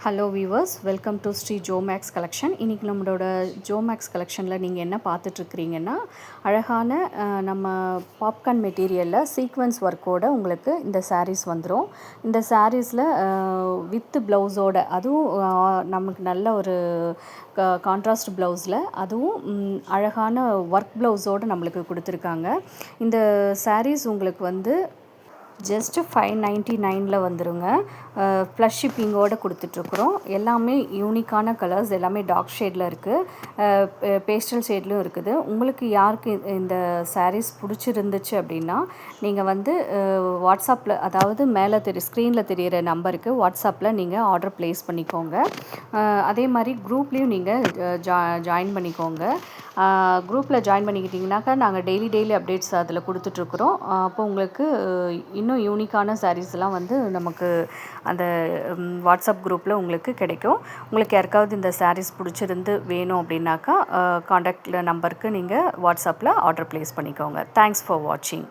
Hello viewers welcome to Sri Jomax collection இன்றைக்கி நம்மளோட ஜோமேக்ஸ் கலெக்ஷனில் நீங்கள் என்ன பார்த்துட்ருக்கிறீங்கன்னா அழகான நம்ம பாப்கார்ன் மெட்டீரியலில் சீக்வன்ஸ் ஒர்க்கோட உங்களுக்கு இந்த சாரீஸ் வந்துடும் இந்த சாரீஸில் வித் ப்ளவுஸோட அதுவும் நமக்கு நல்ல ஒரு கான்ட்ராஸ்ட் ப்ளவுஸில் அதுவும் அழகான ஒர்க் ப்ளவுஸோடு நம்மளுக்கு கொடுத்துருக்காங்க. இந்த சாரீஸ் உங்களுக்கு வந்து ஜஸ்ட்டு ஃபைவ் நைன்ட்டி நைனில் வந்துருங்க. ப்ளஸ் ஷிப்பிங்கோடு கொடுத்துட்ருக்குறோம். எல்லாமே யூனிக்கான கலர்ஸ் எல்லாமே டார்க் ஷேடில் இருக்குது பேஸ்டல் ஷேட்லையும் இருக்குது. உங்களுக்கு யாருக்கு இந்த- சாரீஸ் பிடிச்சிருந்துச்சு அப்படின்னா நீங்கள் வந்து வாட்ஸ்அப்பில் அதாவது மேலே தெரி ஸ்க்ரீனில் தெரியிற நம்பருக்கு வாட்ஸ்அப்பில் நீங்கள் ஆர்டர் ப்ளேஸ் பண்ணிக்கோங்க. அதே மாதிரி குரூப்லேயும் நீங்கள் ஜா ஜாயின் பண்ணிக்கோங்க. குரூப்பில் ஜாயின் பண்ணிக்கிட்டிங்கனாக்கா நாங்கள் டெய்லி டெய்லி அப்டேட்ஸ் அதில் கொடுத்துட்ருக்குறோம். அப்போ உங்களுக்கு இன்னும் யூனிக்கான சாரீஸ்லாம் வந்து நமக்கு அந்த வாட்ஸ்அப் குரூப்பில் உங்களுக்கு கிடைக்கும். உங்களுக்கு யாருக்காவது இந்த சாரீஸ் பிடிச்சிருந்து வேணும் அப்படின்னாக்கா காண்டாக்டில் நம்பருக்கு நீங்கள் வாட்ஸ்அப்பில் ஆர்டர் ப்ளேஸ் பண்ணிக்கோங்க. தேங்க்ஸ் ஃபார் வாட்சிங்